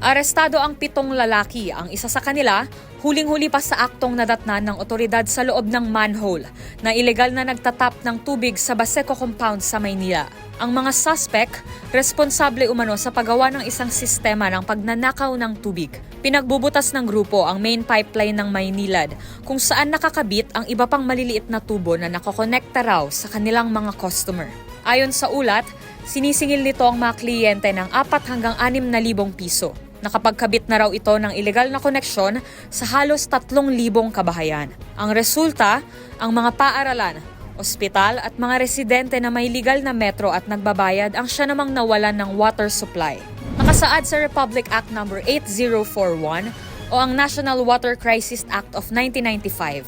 Arestado ang pitong lalaki. Ang isa sa kanila, huling-huli pa sa aktong nadatnan ng otoridad sa loob ng manhole na ilegal na nagtatap ng tubig sa Baseco Compound sa Maynila. Ang mga suspect, responsable umano sa paggawa ng isang sistema ng pagnanakaw ng tubig. Pinagbubutas ng grupo ang main pipeline ng Maynilad kung saan nakakabit ang iba pang maliliit na tubo na nakokonekta raw sa kanilang mga customer. Ayon sa ulat, sinisingil nito ang mga kliyente ng 4 hanggang 6 na libong piso. Nakapagkabit na raw ito ng ilegal na koneksyon sa halos 3,000 kabahayan. Ang resulta, ang mga paaralan, ospital at mga residente na may legal na metro at nagbabayad ang siya namang nawalan ng water supply. Nakasaad sa Republic Act No. 8041 o ang National Water Crisis Act of 1995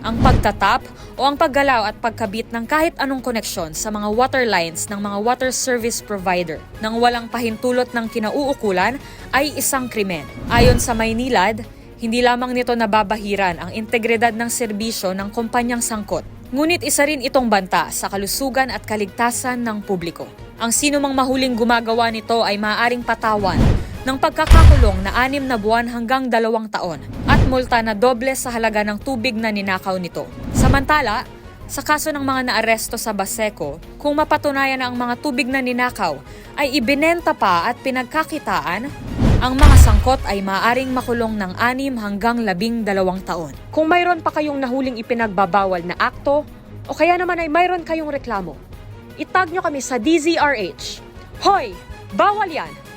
ang pagtatap o ang paggalaw at pagkabit ng kahit anong koneksyon sa mga water lines ng mga water service provider nang walang pahintulot ng kinauukulan ay isang krimen. Ayon sa Maynilad, hindi lamang nito nababahiran ang integridad ng serbisyo ng kumpanyang sangkot. Ngunit isa rin itong banta sa kalusugan at kaligtasan ng publiko. Ang sino mang mahuling gumagawa nito ay maaaring patawan ng pagkakakulong na anim na buwan hanggang dalawang taon multa na doble sa halaga ng tubig na ninakaw nito. Samantala, sa kaso ng mga naaresto sa Baseco, kung mapatunayan na ang mga tubig na ninakaw ay ibinenta pa at pinagkakitaan, ang mga sangkot ay maaring makulong ng anim hanggang labing dalawang taon. Kung mayroon pa kayong nahuling ipinagbabawal na akto, o kaya naman ay mayroon kayong reklamo, itag nyo kami sa DZRH. Hoy! Bawal yan!